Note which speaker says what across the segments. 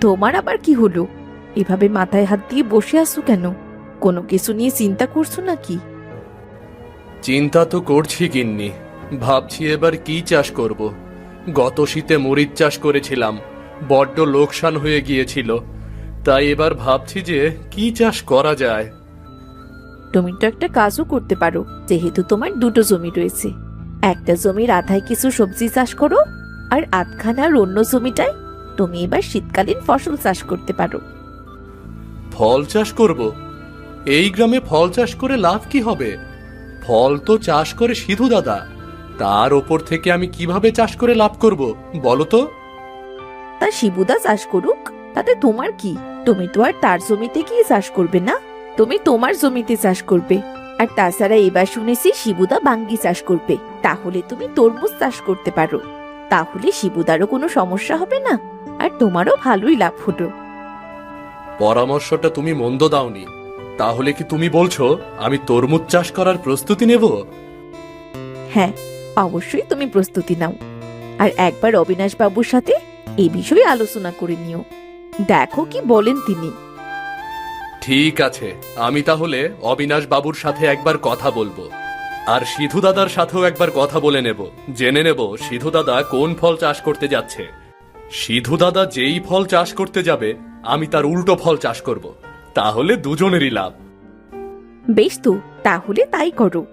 Speaker 1: তোমার আবার কি হলো? এভাবে মাথায় হাত দিয়ে বসে আছো কেন? কোনো কিছু নিয়ে চিন্তা করছ নাকি?
Speaker 2: চিন্তা তো করছি গিন্নি। ভাবছি এবার কি চাষ করব? গত শীতে মরিচ চাষ করেছিলাম। বড্ড লোকসান হয়ে গিয়েছিল। তাই এবার ভাবছি যে কি চাষ করা যায়?
Speaker 1: তুমি তো একটা কাজও করতে পারো যেহেতু তোমার দুটো জমি রয়েছে। একটা জমির আধায় কিছু সবজি চাষ করো আর আধখানার অন্য জমিটায় তুমি এবার শীতকালীন ফসল চাষ করতে পারো।
Speaker 2: ফল চাষ করব? এই গ্রামে ফল চাষ করে লাভ কি হবে? ফল তো চাষ করে সিধু দাদা। তার ওপর থেকে আমি কীভাবে চাষ করে লাভ করব বলো তো?
Speaker 1: তা শিবুদা চাষ করুক তাতে তোমার কি? তুমি তো আর তার জমিতে গিয়ে চাষ করবে না। তুমি তোমার জমিতে চাষ করবে। আর তাছাড়া এবার শুনেছি শিবুদা বাঙ্গি চাষ করবে। তাহলে তুমি তরমুজ চাষ করতে পারো। তাহলে শিবুদারও কোনো সমস্যা হবে না? আর তোমারও ভালোই লাভ হলো
Speaker 2: পরামর্শটা তুমি মন্দ দাওনি। তাহলে কি তুমি বলছো আমি তরমুজ চাষ করার প্রস্তুতি নেব?
Speaker 1: হ্যাঁ অবশ্যই তুমি প্রস্তুতি নাও। আর একবার অবিনাশ বাবুর সাথে এই বিষয়ে আলোচনা করে নিও। দেখো কি বলেন তিনি।
Speaker 2: ঠিক আছে আমি তাহলে অবিনাশ বাবুর সাথে একবার কথা বলব। আর সিধু দাদার সাথেও একবার কথা বলে নেব। জেনে নেব সিধু দাদা কোন ফল চাষ করতে যাচ্ছে। সিধু দাদা যেই ফল চাষ করতে যাবে আমি তার উল্টো ফল চাষ করব। তাহলে দুজনেরই লাভ।
Speaker 1: বেশ তো তাহলে তাই করো।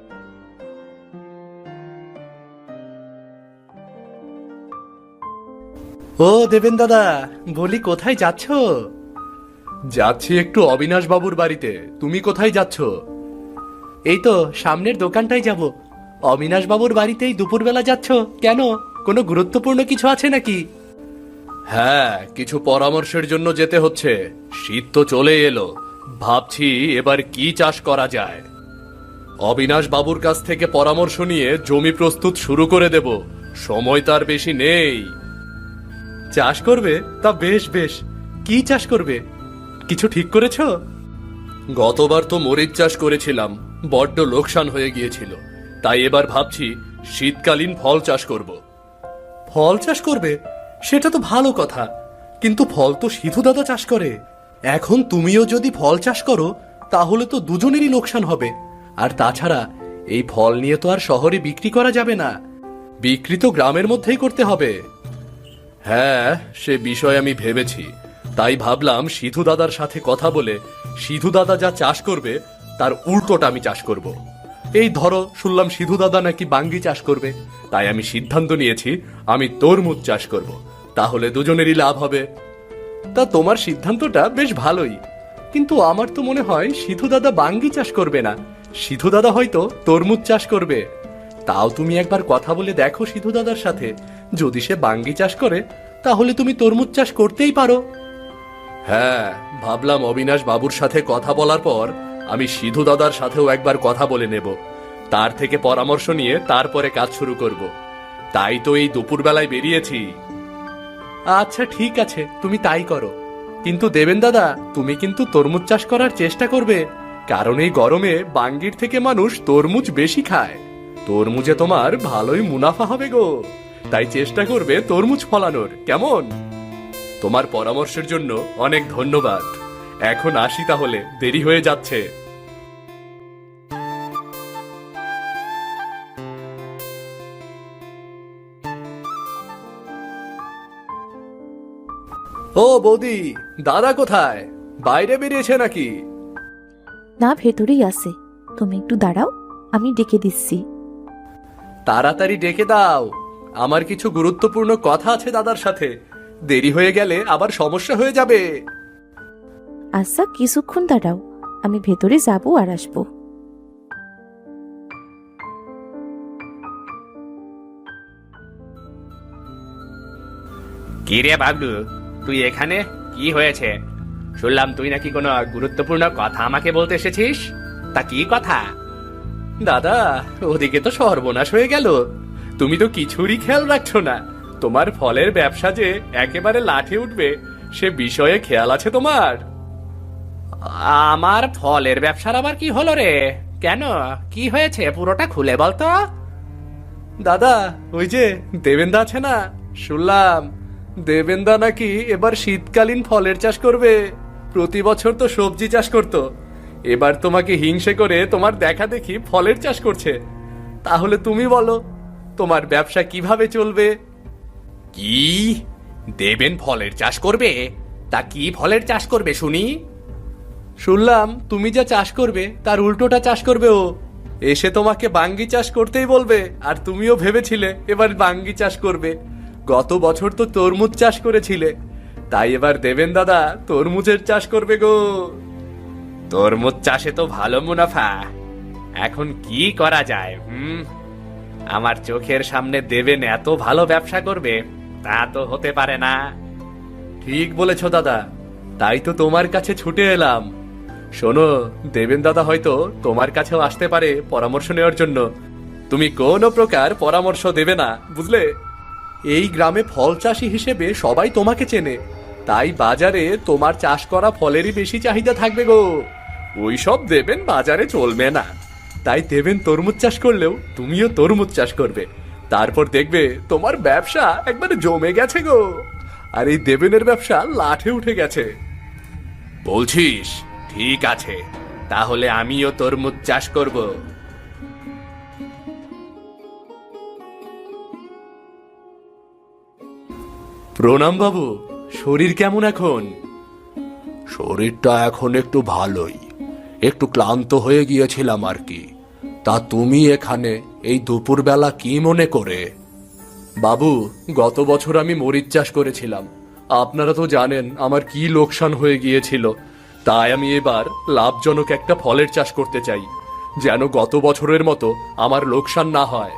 Speaker 2: ও দেবেন দাদা বলি কোথায় যাচ্ছ? যাচ্ছি একটু অবিনাশ বাবুর বাড়িতে। তুমি কোথায় যাচ্ছ? এই তো সামনের দোকানটাই যাব। অবিনাশ বাবুর বাড়িতেই দুপুরবেলা যাচ্ছ? কেন? কোনো গুরুত্বপূর্ণ কিছু আছে নাকি? হ্যাঁ কিছু পরামর্শের জন্য যেতে হচ্ছে। শীত তো চলে এলো। ভাবছি এবার কি চাষ করা যায়। অবিনাশ বাবুর কাছ থেকে পরামর্শ নিয়ে জমি প্রস্তুত শুরু করে দেব। সময় তার বেশি নেই। চাষ করবে? তা বেশ বেশ। কি চাষ করবে? কিছু ঠিক করেছ? গতবার তো মরিচ চাষ করেছিলাম। বড্ড লোকসান হয়ে গিয়েছিল। তাই এবার ভাবছি শীতকালীন ফল চাষ করব। ফল চাষ করবে? সেটা তো ভালো কথা। কিন্তু ফল তো সিধু দাদা চাষ করে। এখন তুমিও যদি ফল চাষ করো, তাহলে তো দুজনেরই লোকসান হবে। আর তাছাড়া, এই ফল নিয়ে তো আর শহরে বিক্রি করা যাবে না। বিক্রি তো গ্রামের মধ্যেই করতে হবে। হ্যাঁ সে বিষয় আমি ভেবেছি। তাই ভাবলাম সিধু দাদার সাথে কথা বলে সিধু দাদা যা চাষ করবে, তার উল্টোটা আমি চাষ করব। এই ধরো, শুনলাম সিধু দাদা নাকি বাঙ্গি চাষ করবে। তাই আমি সিদ্ধান্ত নিয়েছি, আমি তরমুজ চাষ করব। তাহলে দুজনেরই লাভ হবে। তা তোমার সিদ্ধান্তটা বেশ ভালোই। কিন্তু আমার তো মনে হয় সিধু দাদা বাঙ্গি চাষ করবে না। সিধু দাদা হয়তো তরমুজ চাষ করবে। তাও তুমি একবার কথা বলে দেখো সিধু দাদার সাথে। যদি সে বাঙ্গি চাষ করে, তাহলে তুমি তরমুজ চাষ করতেই পারো। হ্যাঁ ভাবলাম অবিনাশ বাবুর সাথে কথা বলার পর আমি সিধু দাদার সাথেও একবার কথা বলে নেব। তার থেকে পরামর্শ নিয়ে তারপরে কাজ শুরু করব। তাই তো এই দুপুরবেলায় বেরিয়েছি। আচ্ছা ঠিক আছে, তুমি তাই করো। কিন্তু দেবেন দাদা, তুমি কিন্তু তরমুজ চাষ করার চেষ্টা করবে, কারণ এই গরমে বাঙ্গির থেকে মানুষ তরমুজ বেশি খায়। তরমুজে তোমার ভালোই মুনাফা হবে গো। তাই চেষ্টা করবে তরমুজ ফলানোর, কেমন? তোমার পরামর্শের জন্য অনেক ধন্যবাদ। এখন আসি তাহলে, দেরি হয়ে যাচ্ছে। ও বৌদি দাদা কোথায়? বাইরে বেরিয়েছে নাকি?
Speaker 1: না ভেতরেই আছে। তুমি একটু দাঁড়াও আমি ডেকে দিচ্ছি।
Speaker 2: তাড়াতাড়ি ডেকে দাও। আমার কিছু গুরুত্বপূর্ণ কথা আছে দাদার সাথে। দেরি হয়ে গেলে আবার সমস্যা হয়ে যাবে।
Speaker 1: আচ্ছা কিছুক্ষণ দাঁড়াও আমি ভেতরে যাব আর আসব।
Speaker 3: কি রে বাবলু তুই এখানে? কি হয়েছে? শুনলাম তুই নাকি কোনো গুরুত্বপূর্ণ কথা আমাকে বলতে এসেছিস? তা কি কথা?
Speaker 2: দাদা, ওদিকে তো সর্বনাশ হয়ে গেল। তুমি তো কিছুরই খেয়াল রাখছো না। তোমার ফলের ব্যবসা যে একেবারে লাঠে উঠবে, সে বিষয়ে খেয়াল আছে তোমার?
Speaker 3: আমার ফলের ব্যবসার আবার কি হলো রে? কেন? কি হয়েছে? পুরোটা খুলে বলতো?
Speaker 2: দাদা, ওই যে দেবেন্দা আছে না? শুনলাম। দেবেন্দা নাকি এবার শীতকালীন ফলের চাষ করবে? প্রতি বছর তো সবজি চাষ করত। এবার তোমাকে হিংসে করে তোমার দেখা দেখি ফলের চাষ করছে। তাহলে তুমি বলো তোমার ব্যবসা কীভাবে চলবে?
Speaker 3: কি? দেবেন ফলের চাষ করবে? তা কি ফলের চাষ করবে শুনি?
Speaker 2: শুনলাম তুমি যা চাষ করবে তার উল্টোটা চাষ করবে ও। এসে তোমাকে বাঙ্গি চাষ করতেই বলবে আর তুমিও ভেবেছিলে এবার বাঙ্গি চাষ করবে। গত বছর তো তরমুজ চাষ করেছিলে। তাই এবার দেবেন দাদা, তরমুজের চাষ করবে গো।
Speaker 3: তরমুজ চাষে তো ভালো মুনাফা। এখন কি করা যায়, হুম? আমার চোখের সামনে দেবেন এত ভালো ব্যবসা করবে, তা তো হতে পারে না।
Speaker 2: ঠিক বলেছ দাদা, তাই তো তোমার কাছে ছুটে এলাম। শোনো, দেবেন দাদা হয়তো তোমার কাছেও আসতে পারে পরামর্শ নেওয়ার জন্য। তুমি কোনো প্রকার পরামর্শ দেবে না, বুঝলে? এই গ্রামে ফল চাষি হিসেবে সবাই তোমাকে চেনে। তাই বাজারে তোমার চাষ করা ফলেরই বেশি চাহিদা থাকবে গো। ওইসব দেবেন বাজারে চলবে না। তাই দেবেন তরমুজ চাষ করলেও তুমিও তরমুজ চাষ করবে। তারপর দেখবে তোমার ব্যবসা একবারে জমে গেছে গো। আর এই দেবেনের ব্যবসা লাঠে উঠে গেছে।
Speaker 3: বলছিস, ঠিক আছে। তাহলে আমিও তরমুজ চাষ করব।
Speaker 2: প্রণাম বাবু শরীর কেমন এখন?
Speaker 4: শরীরটা এখন একটু ভালোই। একটু ক্লান্ত হয়ে গিয়েছিলাম আর কি। তা তুমি এখানে এই দুপুরবেলা কি মনে করে?
Speaker 2: বাবু গত বছর আমি মরিচ চাষ করেছিলাম। আপনারা তো জানেন আমার কি লোকসান হয়ে গিয়েছিল। তাই আমি এবার লাভজনক একটা ফলের চাষ করতে চাই যেন গত বছরের মতো আমার লোকসান না হয়।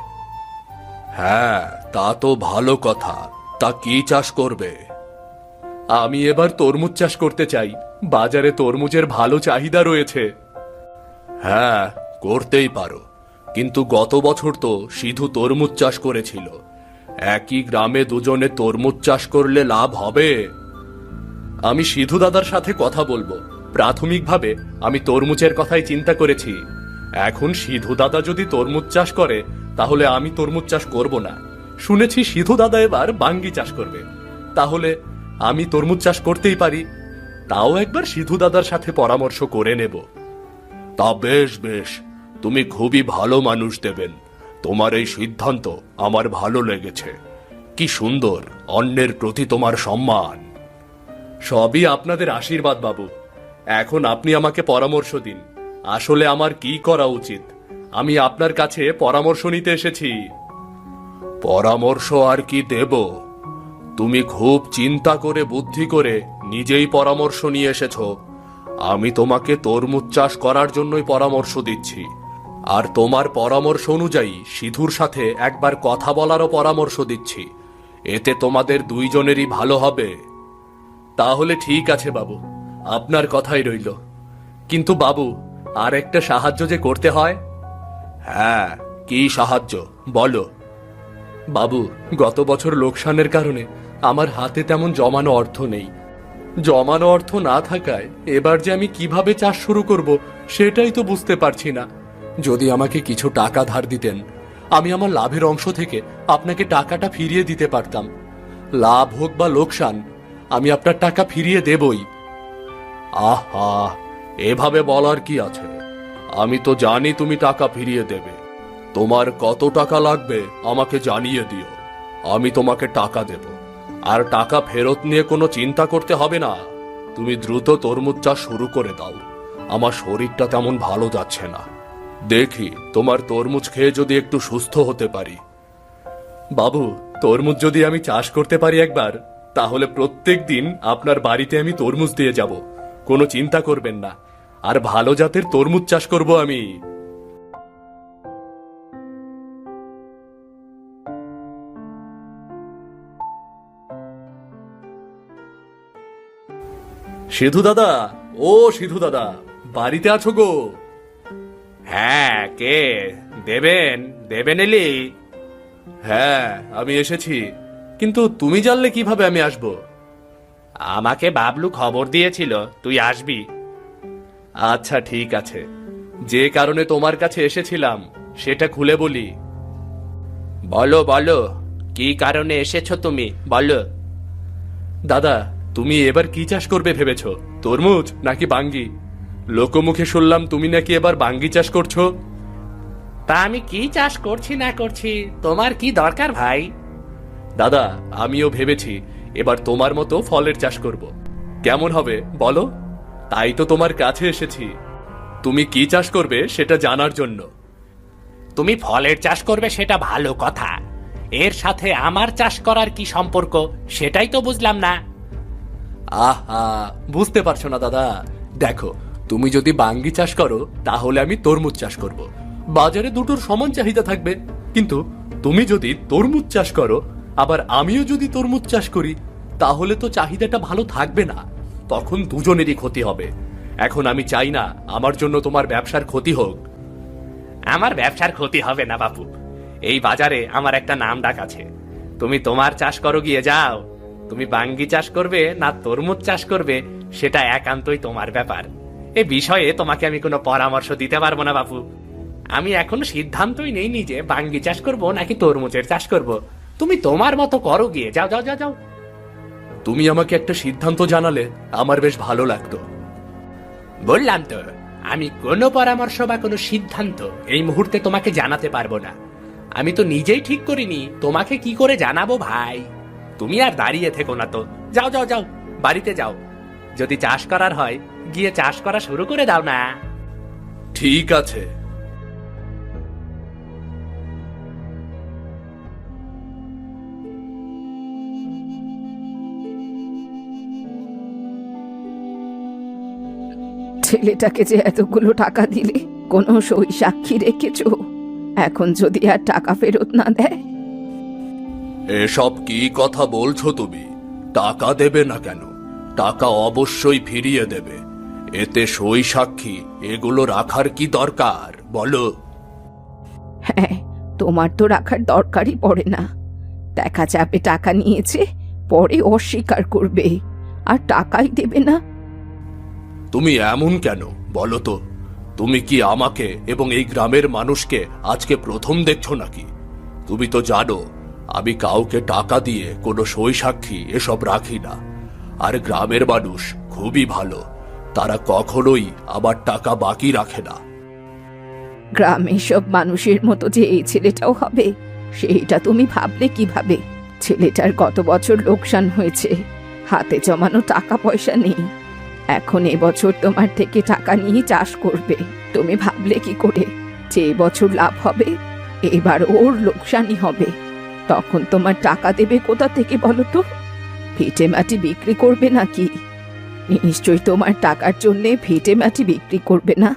Speaker 4: হ্যাঁ তা তো ভালো কথা। তা কি চাষ করবে?
Speaker 2: আমি এবার তরমুজ চাষ করতে চাই। বাজারে তরমুজের ভালো চাহিদা রয়েছে।
Speaker 4: হ্যাঁ করতেই পারো। কিন্তু গত বছর তো সিধু তরমুজ চাষ করেছিল। একই গ্রামে দুজনে তরমুজ চাষ করলে লাভ হবে।
Speaker 2: আমি সিধু দাদার সাথে কথা বলব। প্রাথমিকভাবে আমি তরমুজের কথাই চিন্তা করেছি। এখন সিধু দাদা যদি তরমুজ চাষ করে, তাহলে আমি তরমুজ চাষ করব না। শুনেছি সিধু দাদা এবার বাঙ্গি চাষ করবে। তাহলে আমি তরমুজ চাষ করতেই পারি। তাও একবার সিধু দাদার সাথে পরামর্শ করে নেব।
Speaker 4: তা বেশ বেশ। তুমি খুবই ভালো মানুষ দেবেন। তোমার এই সিদ্ধান্ত আমার ভালো লেগেছে। কি সুন্দর, অন্যের প্রতি তোমার সম্মান।
Speaker 2: সবই আপনাদের আশীর্বাদ, বাবু। এখন আপনি আমাকে পরামর্শ দিন। আসলে আমার কি করা উচিত? আমি আপনার কাছে পরামর্শ নিতে এসেছি।
Speaker 4: পরামর্শ আর কি দেব? তুমি খুব চিন্তা করে, বুদ্ধি করে নিজেই পরামর্শ নিয়ে এসেছ। আমি তোমাকে তরমুজ চাষ করার জন্যই পরামর্শ দিচ্ছি। আর তোমার পরামর্শ অনুযায়ী সিধুর সাথে একবার কথা বলারও পরামর্শ দিচ্ছি। এতে তোমাদের দুইজনেরই ভালো হবে।
Speaker 2: তাহলে ঠিক আছে বাবু, আপনার কথাই রইল। কিন্তু বাবু আর একটা সাহায্য যে করতে হয়?
Speaker 4: হ্যাঁ কি সাহায্য? বলো।
Speaker 2: বাবু, গত বছর লোকসানের কারণে আমার হাতে তেমন জমানো অর্থ নেই। জমানো অর্থ না থাকায় এবার যে আমি কীভাবে চাষ শুরু করব, সেটাই তো বুঝতে পারছি না। যদি আমাকে কিছু টাকা ধার দিতেন, আমি আমার লাভের অংশ থেকে আপনাকে টাকাটা ফিরিয়ে দিতে পারতাম। লাভ হোক বা লোকসান, আমি আপনার টাকা ফিরিয়ে দেবই।
Speaker 4: আহা, এভাবে বলার কি আছে? আমি তো জানি তুমি টাকা ফিরিয়ে দেবে। তোমার কত টাকা লাগবে আমাকে জানিয়ে দিও। আমি তোমাকে টাকা দেব। আর টাকা ফেরত নিয়ে কোনো চিন্তা করতে হবে না। তুমি দ্রুত তরমুজ চাষ শুরু করে দাও। আমার শরীরটা তেমন ভালো যাচ্ছে না। দেখি তোমার তরমুজ খেয়ে যদি একটু সুস্থ হতে পারি।
Speaker 2: বাবু, তরমুজ যদি আমি চাষ করতে পারি একবার, তাহলে প্রত্যেক দিন আপনার বাড়িতে আমি তরমুজ দিয়ে যাব। কোনো চিন্তা করবেন না। আর ভালো জাতের তরমুজ চাষ করব আমি। সিধু দাদা ও সিধু দাদা বাড়িতে আছো গো?
Speaker 3: হ্যাঁ কে? দেবেন দেবেন এলি।
Speaker 2: হ্যাঁ আমি এসেছি। কিন্তু তুমি জানলে কীভাবে আমি আসব?
Speaker 3: আমাকে বাবলু খবর দিয়েছিল তুই আসবি।
Speaker 2: আচ্ছা ঠিক আছে। যে কারণে তোমার কাছে এসেছিলাম সেটা খুলে বলি।
Speaker 3: বলো বলো কি কারণে এসেছ তুমি? বলো।
Speaker 5: দাদা তুমি এবার কি চাষ করবে ভেবেছ? তরমুজ নাকি বাঙ্গি? লোকমুখে শুনলাম তুমি নাকি এবার বাঙ্গি চাষ করছ।
Speaker 6: তা আমি কি চাষ করছি না করছি? তোমার কি দরকার ভাই?
Speaker 5: দাদা আমিও ভেবেছি এবার তোমার মতো ফলের চাষ করব। কেমন হবে বলো? তাই তো তোমার কাছে এসেছি। তুমি কি চাষ করবে সেটা জানার জন্য।
Speaker 6: তুমি ফলের চাষ করবে সেটা ভালো কথা। এর সাথে আমার চাষ করার কি সম্পর্ক সেটাই তো বুঝলাম না।
Speaker 5: আহা, বুঝতে পারছ না দাদা। দেখো, তুমি যদি বাঙ্গি চাষ করো, তাহলে আমি তরমুজ চাষ করব। বাজারে দুটোর সমান চাহিদা থাকবে। কিন্তু তুমি যদি তরমুজ চাষ করো, আবার আমিও যদি তরমুজ চাষ করি, তাহলে তো চাহিদাটা ভালো থাকবে না। তখন দুজনেরই ক্ষতি হবে। এখন আমি চাই না আমার জন্য তোমার ব্যবসার ক্ষতি হোক।
Speaker 6: আমার ব্যবসার ক্ষতি হবে না, বাপু। এই বাজারে আমার একটা নাম ডাক আছে। তুমি তোমার চাষ করো গিয়ে যাও। তুমি বাঙ্গি চাষ করবে না তরমুজ চাষ করবে সেটা একান্তই তোমার ব্যাপার। এ বিষয়ে তোমাকে আমি কোনো পরামর্শ দিতে পারব না বাপু। আমি এখনও সিদ্ধান্তই নেইনি যে বাঙ্গি চাষ করব নাকি তরমুজের চাষ করব। তুমি তোমার মতো করো গিয়ে যাও যাও যাও যাও।
Speaker 5: তুমি আমাকে একটা সিদ্ধান্ত জানালে আমার বেশ ভালো লাগতো।
Speaker 6: বললাম তো আমি কোনো পরামর্শ বা কোনো সিদ্ধান্ত এই মুহূর্তে তোমাকে জানাতে পারব না। আমি তো নিজেই ঠিক করিনি তোমাকে কি করে জানাব ভাই? তুমি আর দাঁড়িয়ে থেকো না তো। যাও যাও যাও। বাড়িতে যাও। যদি চাষ করার হয় গিয়ে চাষ করা শুরু করে দাও না।
Speaker 5: ঠিক আছে।
Speaker 1: ছেলেটাকে যে এতগুলো টাকা দিলে কোনো সই সাক্ষী রেখেছো? এখন যদি আর টাকা ফেরত না দেয়
Speaker 2: এসব কি কথা বলছো তুমি? টাকা দেবে না কেন? টাকা অবশ্যই ফিরিয়ে দেবে। এতে সই সাক্ষী এগুলো রাখার কি দরকার? বলো।
Speaker 1: হ্যাঁ তোমার তো রাখার দরকারই পড়ে না। দেখা যাবে টাকা নিয়েছে পরে অস্বীকার করবে। আর টাকাই দেবে না।
Speaker 2: তুমি এমন কেন? বলো তো। তুমি কি আমাকে এবং এই গ্রামের মানুষকে আজকে প্রথম দেখছ নাকি? তুমি তো জানো আমি কাউকে টাকা দিয়ে কোনো সই সাক্ষী এসব রাখি না। আর গ্রামের মানুষ খুবই ভালো। তারা কখনোই আমার টাকা বাকি রাখে না।
Speaker 1: গ্রামের সব মানুষের মতো যে এই ছেলেটাও হবে, সেইটা তুমি ভাবলে কীভাবে? ছেলেটার গত বছর লোকসান হয়েছে? হাতে জমানো টাকা পয়সা নেই। এখন এবছর তোমার থেকে টাকা নিয়ে চাষ করবে। তুমি ভাবলে কি করে? যে এবছর লাভ হবে, এবার ওর লোকসানই হবে। তখন তোমার টাকা দেবে কোথা থেকে বলো তো? ভিটে মাটি বিক্রি করবে নাকি? নিশ্চয়ই তোমার টাকার জন্য ভিটে মাটি বিক্রি করবে না?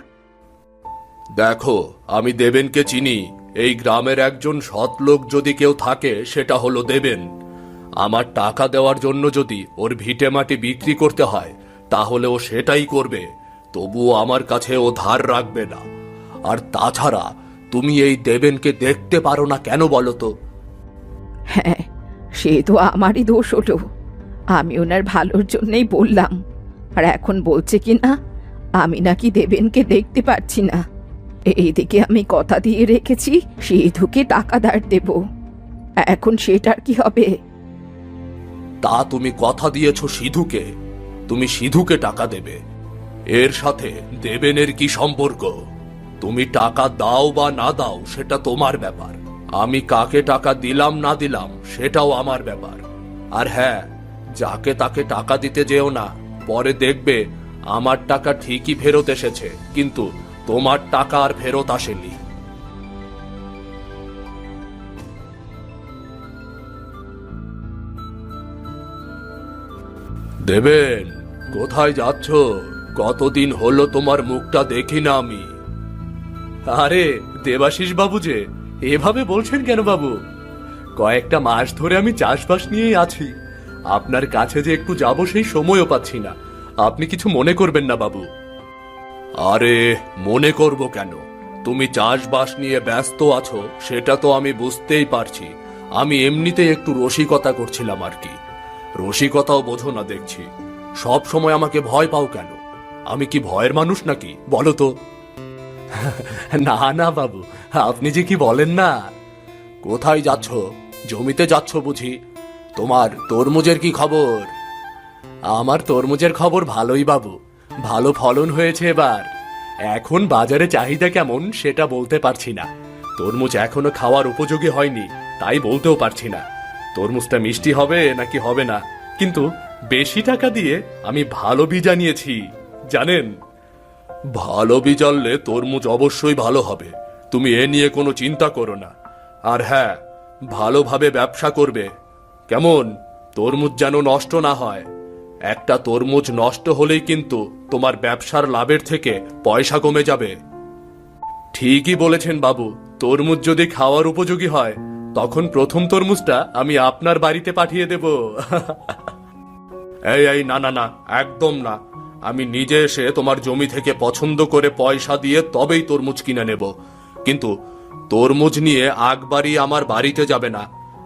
Speaker 2: দেখো, আমি দেবেনকে চিনি। এই গ্রামের একজন সৎ লোক যদি কেউ থাকে, সেটা হলো দেবেন। আমার টাকা দেওয়ার জন্য যদি ওর ভিটে মাটি বিক্রি করতে হয়, তাহলে ও সেটাই করবে। তবুও আমার কাছে ও ধার রাখবে না। আর তাছাড়া, তুমি এই দেবেনকে দেখতে পারো না কেন বলো তো?
Speaker 1: হ্যাঁ সে তো আমারই দোষ হলো। আমি ওনার ভালোর জন্যই বললাম। আর এখন বলছে কি না, আমি নাকি দেবেনকে দেখতে পাচ্ছি না। এইদিকে আমি কথা দিয়ে রেখেছি, সিধুকে টাকা ধার দেব। এখন সেটার কি হবে?
Speaker 2: তা তুমি কথা দিয়েছ সিধুকে, তুমি সিধুকে টাকা দেবে। এর সাথে দেবেনের কি সম্পর্ক? তুমি টাকা দাও বা না দাও, সেটা তোমার ব্যাপার। আমি কাকে টাকা দিলাম না দিলাম সেটাও আমার ব্যাপার। আর হ্যাঁ যাকে তাকে টাকা দিতে যেও না, পরে দেখবে আমার টাকা ঠিকই ফেরত এসেছে, কিন্তু তোমার টাকা আর ফেরত আসেনি। দেবেন, কোথায় যাচ্ছ? কতদিন হলো তোমার মুখটা দেখি না আমি।
Speaker 5: আরে দেবাশিস বাবু যে এভাবে বলছেন কেন বাবু? কয়েকটা মাস ধরে আমি চাষবাস নিয়েই আছি। আপনার কাছে যে একটু যাব সেই সময়ও পাচ্ছি না। আপনি কিছু মনে করবেন না বাবু।
Speaker 2: আরে, মনে করব কেন? তুমি চাষবাস নিয়ে ব্যস্ত আছো, সেটা তো আমি বুঝতেই পারছি। আমি এমনিতেই একটু রসিকতা করছিলাম আর কি। রসিকতাও বোঝো না দেখছি। সব সময় আমাকে ভয় পাও কেন? আমি কি ভয়ের মানুষ নাকি? বলো তো।
Speaker 5: না না, বাবু, আপনি যে কি বলেন না।
Speaker 2: কোথায় যাচ্ছ? জমিতে যাচ্ছ বুঝি? তোমার তরমুজের কি খবর? আমার তরমুজের খবর ভালোই, বাবু, ভালো ফলন হয়েছে এবার। এখন বাজারে চাহিদা কেমন সেটা বলতে পারছি না। তরমুজ এখনও খাওয়ার উপযোগী হয়নি, তাই বলতেও পারছি না। তরমুজটা মিষ্টি হবে নাকি হবে না? কিন্তু বেশি টাকা দিয়ে আমি ভালো বীজ আনিয়েছি, জানেন? ভালো বীজ আনলে তরমুজ অবশ্যই ভালো হবে। তুমি এ নিয়ে কোনো চিন্তা করো না। আর হ্যাঁ ভালোভাবে ব্যবসা করবে। কেমন? তরমুজ যেন নষ্ট না হয়। একটা তরমুজ নষ্ট হলেই কিন্তু তোমার ব্যবসার লাভের থেকে পয়সা কমে যাবে। ঠিকই বলেছেন বাবু। তরমুজ যদি খাওয়ার উপযোগী হয়, তখন প্রথম তরমুজটা আমি আপনার বাড়িতে পাঠিয়ে দেব। এই এই, না না না, একদম না। আমি নিজে এসে তোমার জমি থেকে পছন্দ করে পয়সা দিয়ে তবেই তরমুজ কিনে নেব। কিন্তু তরমুজ নিয়ে আগবাড়ি আমার বাড়িতে যাবে না।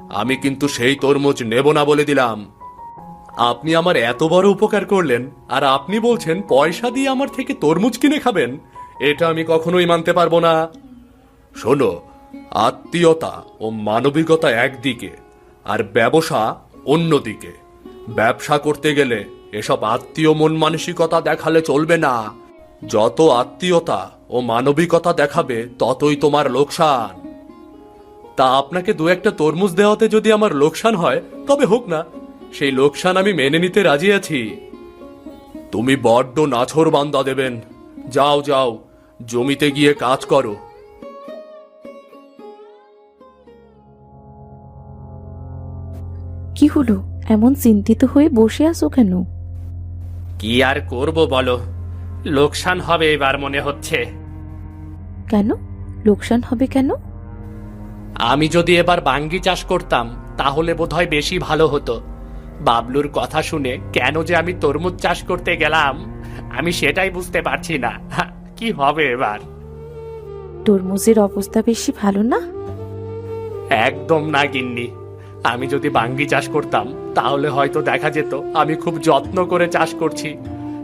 Speaker 2: আমি কিন্তু সেই তরমুজ নেব না বলে দিলাম। আপনি আমার এত বড় উপকার করলেন, আর আপনি বলছেন পয়সা দিয়ে আমার থেকে তরমুজ কিনে খাবেন, এটা আমি কখনোই মানতে পারব না। শোনো, আত্মীয়তা ও মানবিকতা একদিকে, আর ব্যবসা অন্যদিকে। ব্যবসা করতে গেলে এসব আত্মীয় মন মানসিকতা দেখালে চলবে না। যত আত্মীয়তা ও মানবিকতা দেখাবে, ততই তোমার লোকসান। তা আপনাকে দু একটা তরমুজ দেওয়াতে যদি আমার লোকসান হয়, তবে হোক না, সেই লোকসান আমি মেনে নিতে রাজি আছি। তুমি বড্ড নাছর বান্দা দেবেন। যাও যাও, জমিতে গিয়ে কাজ করো।
Speaker 1: কি হলো? এমন চিন্তিত হয়ে বসে আছো কেন?
Speaker 3: কি আর করব বলো? লোকসান হবে এবার মনে হচ্ছে।
Speaker 1: কেন? লোকসান হবে কেন?
Speaker 3: আমি যদি এবার বাঙ্গি চাষ করতাম তাহলে বোধহয় বেশি ভালো হতো। বাবলুর কথা শুনে কেন যে আমি তরমুজ চাষ করতে গেলাম আমি সেটাই বুঝতে পারছি না। কি হবে এবার?
Speaker 1: তরমুজের অবস্থা বেশি ভালো না?
Speaker 3: একদম না গিন্নি। আমি যদি বাঙ্গি চাষ করতাম তাহলে হয়তো দেখা যেত আমি খুব যত্ন করে চাষ করছি।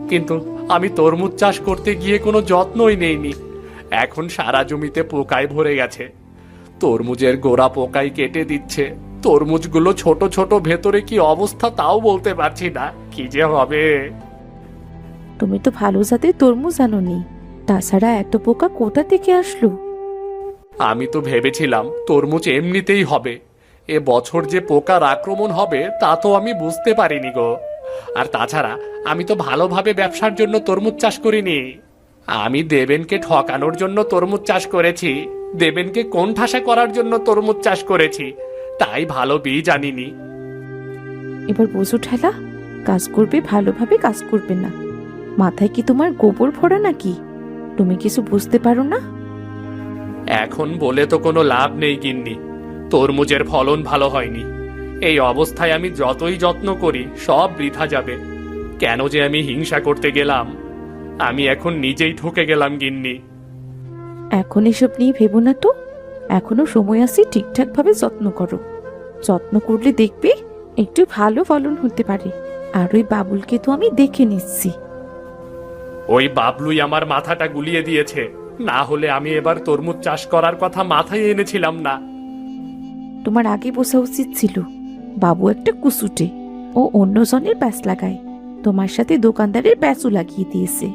Speaker 3: কিন্তু আমি তরমুজ চাষ করতে গিয়ে কোনো যত্নই নেইনি। এখন সারা জমিতে পোকায় ভরে গেছে। তরমুজের গোড়া পোকাই কেটে দিচ্ছে। তরমুজগুলো ছোট ছোট ভেতরে কি অবস্থা তাও বলতে পারছি না। কি যে হবে?
Speaker 1: তুমি তো ভালো জাতের তরমুজ আনোনি। তাছাড়া এত পোকা কোথা থেকে আসলো?
Speaker 3: আমি তো ভেবেছিলাম তরমুজ এমনিতেই হবে। এ বছর যে পোকার আক্রমণ হবে তা তো আমি বুঝতে পারিনি গো। আর তাছাড়া আমি তো ভালোভাবে ব্যবসার জন্য তরমুজ চাষ করিনি। আমি দেবেনকে ঠকানোর জন্য তরমুজ চাষ করেছি। দেবেনকে কোন ঠাসা করার জন্য তরমুজ চাষ করেছি তাই ভালো বীজ আনিনি।
Speaker 1: এবার বোঝো ঠেলা কাজ করবে ভালোভাবে কাজ করবে না। মাথায় কি তোমার গোবর ভরা নাকি? তুমি কিছু বুঝতে পারো না?
Speaker 3: এখন বলে তো কোনো লাভ নেই গিন্নি। তরমুজের ফলন ভালো হয়নি। এই অবস্থায় আমি যতই যত্ন করি সব বৃথা যাবে। কেন যে আমি হিংসা করতে গেলাম। আমি এখন নিজেই ঠকে গেলাম গিন্নি।
Speaker 1: এখন এসব নিয়ে ভেবো না তো। এখনও সময় আছে ঠিকঠাক ভাবে যত্ন করো। যত্ন করলে দেখবে একটু ভালো ফলন হতে পারে। আর ওই বাবুলকে তো আমি দেখে নিচ্ছি।
Speaker 3: ওই বাবলুই আমার মাথাটা গুলিয়ে দিয়েছে। না হলে আমি এবার তরমুজ চাষ করার কথা মাথায় এনেছিলাম না।
Speaker 1: তোমার আগে বোঝা উচিত ছিল। বাবু একটা কুসুটে ও অন্যজনের ব্যাস লাগায়। তোমার সাথে দোকানদারের ব্যাসও লাগিয়ে দিয়েছে।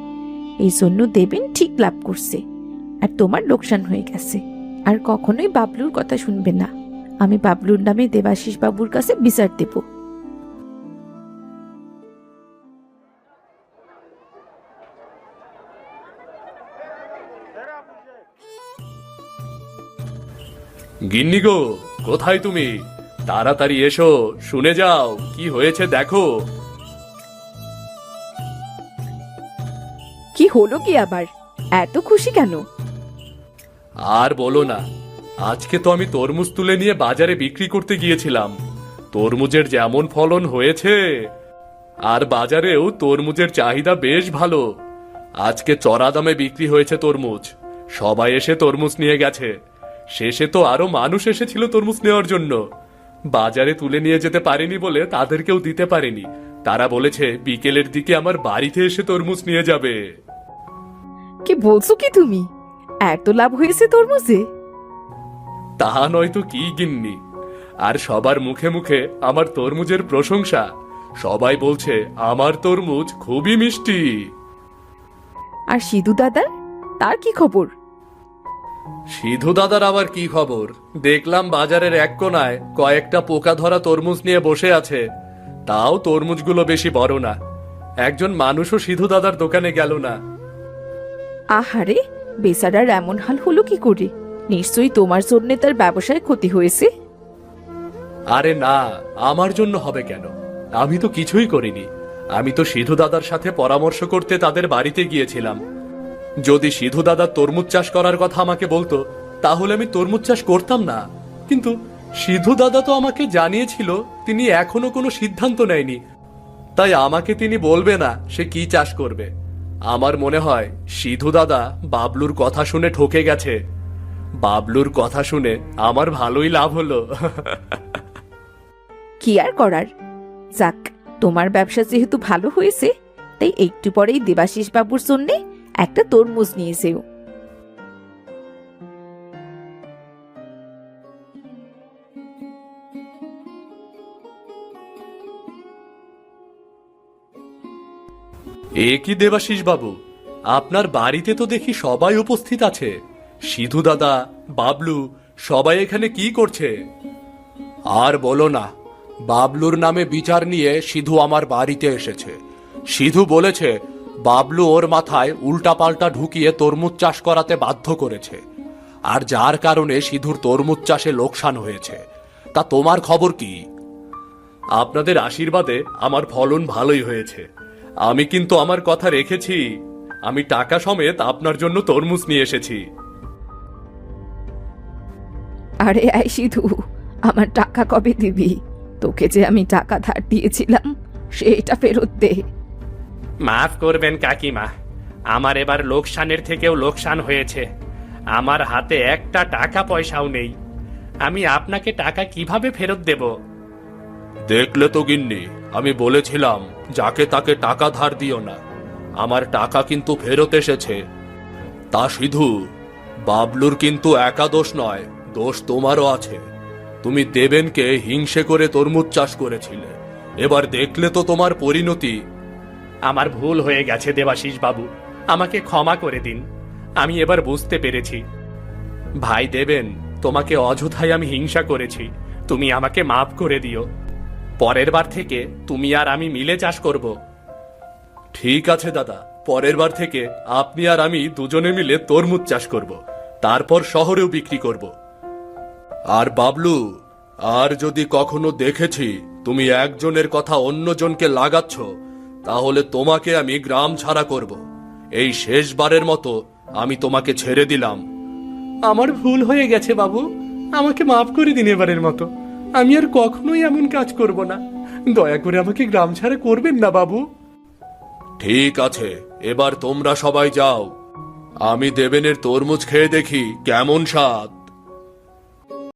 Speaker 1: এই জন্য দেবেন ঠিক লাভ করছে। আর তোমার লোকসান হয়ে গেছে। আর কখনোই বাবলুর কথা শুনবে না। আমি বাবলুর নামে দেবাশিস বাবুর কাছে বিচার দেব।
Speaker 2: গিন্নি গো কোথায় তুমি? তাড়াতাড়ি এসো শুনে যাও কি হয়েছে দেখো।
Speaker 1: কি হলো কি আবার? এত খুশি কেন?
Speaker 2: আর বলো না আজকে তো আমি তরমুজ তুলে নিয়ে বাজারে বিক্রি করতে গিয়েছিলাম। তরমুজের যেমন ফলন হয়েছে আর বাজারেও তরমুজের চাহিদা বেশ ভালো। আজকে চড়া দামে বিক্রি হয়েছে তরমুজ সবাই এসে তরমুজ নিয়ে গেছে। শেষে তো আরও মানুষ এসেছিল তরমুজ নেওয়ার জন্য। বাজারে তুলে নিয়ে যেতে পারিনি বলে তাদেরকেও দিতে পারিনি। তারা বলেছে বিকেলের দিকে আমার বাড়িতে এসে তরমুজ নিয়ে যাবে।
Speaker 1: কি বলছো কি তুমি? এত লাভ হয়েছে তরমুজে?
Speaker 2: তাহা নয়তো কি গিন্নি? আর সবার মুখে মুখে আমার তরমুজের প্রশংসা। সবাই বলছে আমার তরমুজ খুবই মিষ্টি।
Speaker 1: আর সিধু দাদা তার কি খবর?
Speaker 2: সিধু দাদার আবার কি খবর? দেখলাম বাজারের এক কোনায় কয়েকটা পোকা ধরা তরমুজ নিয়ে বসে আছে। তাও তরমুজগুলো বেশি বড় না। একজন মানুষও সিধু দাদার দোকানে গেল না।
Speaker 1: আহারে বেচারার এমন হাল হলো কি করে? নিশ্চয়ই তোমার জন্য তার ব্যবসায় ক্ষতি হয়েছে।
Speaker 2: আরে না আমার জন্য হবে কেন? আমি তো কিছুই করিনি। আমি তো সিধু দাদার সাথে পরামর্শ করতে তাদের বাড়িতে গিয়েছিলাম। যদি সিধু দাদা তরমুজ চাষ করার কথা আমাকে বলতো, তাহলে আমি তরমুজ চাষ করতাম না। কিন্তু সিধু দাদা তো আমাকে জানিয়েছিল, তিনি এখনও কোনো সিদ্ধান্ত নেয়নি। তাই আমাকে তিনি বলবে না সে কি চাষ করবে। আমার মনে হয় সিধু দাদা বাবলুর কথা শুনে ঠকে গেছে। বাবলুর কথা শুনে আমার ভালোই লাভ হলো।
Speaker 1: কি আর করার? যাক, তোমার ব্যবসা যেহেতু ভালো হয়েছে, তাই একটু পরেই দেবাশিস বাবুর জন্যে একটা তরমুজ নিয়ে
Speaker 2: এ কি দেবাশিস বাবু? আপনার বাড়িতে তো দেখি সবাই উপস্থিত আছে। সিধু দাদা, বাবলু, সবাই এখানে কি করছে? আর বলো না, বাবলুর নামে বিচার নিয়ে সিধু আমার বাড়িতে এসেছে। সিধু বলেছে বাবলু ওর মাথায় উল্টাপাল্টা ঢুকিয়ে তরমুজ চাষ করাতে বাধ্য করেছে। আর যার কারণে সিধুর তরমুজ চাষে লোকসান হয়েছে। তা তোমার খবর কি? আপনাদের আশীর্বাদে আমার ফলন ভালোই হয়েছে। আমি কিন্তু আমার কথা রেখেছি। আমি টাকা সমেত আপনার জন্য তরমুজ নিয়ে এসেছি।
Speaker 1: আরে আই সিধু, আমার টাকা কবে দিবি? তোকে যে আমি টাকা ধার দিয়েছিলাম, সেটা ফেরত দে।
Speaker 7: মাফ করবেন কাকিমা, আমার এবার লোকসানের থেকেও লোকসান হয়েছে। আমার হাতে একটা টাকা পয়সাও নেই। আমি আপনাকে টাকা কীভাবে ফেরত দেব?
Speaker 2: দেখলে তো গিন্নি, আমি বলেছিলাম, যাকে তাকে টাকা ধার দিও না। আমার টাকা কিন্তু ফেরত এসেছে। তা সিধু, বাবলুর কিন্তু একা দোষ নয়, দোষ তোমারও আছে। তুমি দেবেনকে হিংসে করে তরমুজ চাষ করেছিলে। এবার দেখলে তো তোমার পরিণতি।
Speaker 7: আমার ভুল হয়ে গেছে দেবাশিস বাবু। আমাকে ক্ষমা করে দিন। আমি এবার বুঝতে পেরেছি। ভাই দেবেন, তোমাকে অযথাই আমি হিংসা করেছি। তুমি আমাকে মাফ করে দিও। পরের বার থেকে তুমি আর আমি মিলে চাষ করব।
Speaker 2: ঠিক আছে দাদা, পরের বার থেকে আপনি আর আমি দুজনে মিলে তরমুজ চাষ করব। তারপর শহরেও বিক্রি করব। আর বাবলু, আর যদি কখনো দেখেছি, তুমি একজনের কথা অন্যজনকে লাগাচ্ছ তাহলে তোমাকে আমি গ্রাম ছাড়া করব। এই শেষবারের মতো আমি তোমাকে ছেড়ে দিলাম।
Speaker 8: আমার ভুল হয়ে গেছে বাবু। আমাকে মাফ করে দিন এবারের মতো। আমি আর কখনোই এমন কাজ করব না। দয়া করে আমাকে গ্রাম ছাড়া করবেন না বাবু।
Speaker 2: ঠিক আছে এবার তোমরা সবাই যাও। আমি দেবেনের তরমুজ খেয়ে দেখি কেমন স্বাদ।